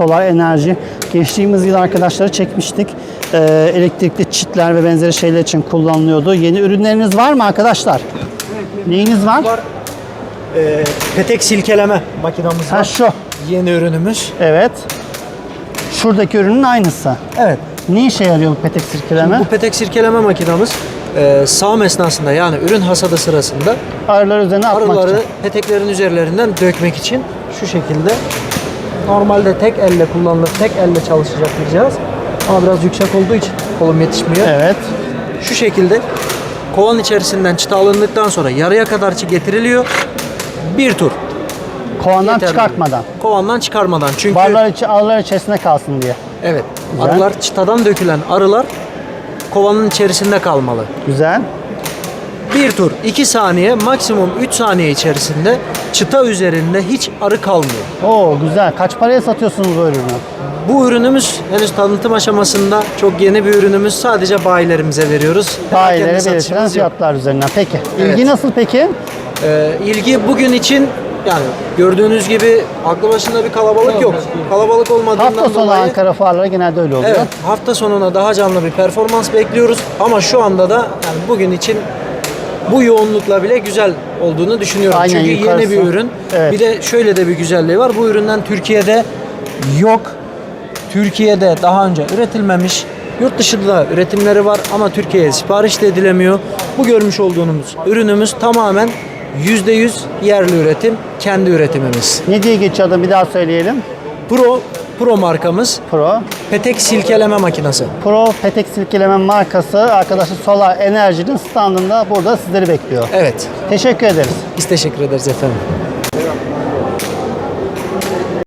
Solar enerji. Geçtiğimiz yıl arkadaşları çekmiştik. Ee, elektrikli çitler ve benzeri şeyler için kullanılıyordu. Yeni ürünleriniz var mı arkadaşlar? Neyiniz var? Var. Ee, petek silkeleme makinamız Ha var. şu. Yeni ürünümüz. Evet. Şuradaki ürünün aynısı. Evet. Ne işe yarıyor bu petek sirkeleme? Bu petek sirkeleme makinamız e, sağım esnasında yani ürün hasadı sırasında Arılar üzerine atmak arıları için. peteklerin üzerlerinden dökmek için şu şekilde normalde tek elle kullanılır, tek elle çalışacak bir cihaz. Ama biraz yüksek olduğu için kolum yetişmiyor. Evet. Şu şekilde kovan içerisinden çıta alındıktan sonra yarıya kadar getiriliyor. Bir tur. Kovandan yeterli. çıkartmadan. Kovandan çıkarmadan. Çünkü Barlar içi, arılar içerisinde kalsın diye. evet Güzel. arılar çıtadan dökülen arılar kovanın içerisinde kalmalı. Güzel. Bir tur 2 saniye maksimum 3 saniye içerisinde çıta üzerinde hiç arı kalmıyor. Oo güzel. Kaç paraya satıyorsunuz bu ürünü? Bu ürünümüz henüz tanıtım aşamasında çok yeni bir ürünümüz. Sadece bayilerimize veriyoruz. Bayilere Perakende belirtilen yok. fiyatlar üzerinden. Peki. Evet. İlgi nasıl peki? Ee, ilgi bugün için yani gördüğünüz gibi aklı başında bir kalabalık yok. Kalabalık olmadığından Hafta sonu dolayı Ankara fuarları genelde öyle oluyor. Evet, hafta sonuna daha canlı bir performans bekliyoruz ama şu anda da yani bugün için bu yoğunlukla bile güzel olduğunu düşünüyorum. Aynen, Çünkü yukarısı. yeni bir ürün. Evet. Bir de şöyle de bir güzelliği var. Bu üründen Türkiye'de yok. Türkiye'de daha önce üretilmemiş. Yurt dışında da üretimleri var ama Türkiye'ye sipariş de edilemiyor. Bu görmüş olduğunuz ürünümüz tamamen %100 yerli üretim, kendi üretimimiz. Ne diye geçiyor adı bir daha söyleyelim. Pro Pro markamız Pro. petek silkeleme makinesi. Pro petek silkeleme markası arkadaşı Solar Enerji'nin standında burada sizleri bekliyor. Evet. Teşekkür ederiz. Biz teşekkür ederiz efendim.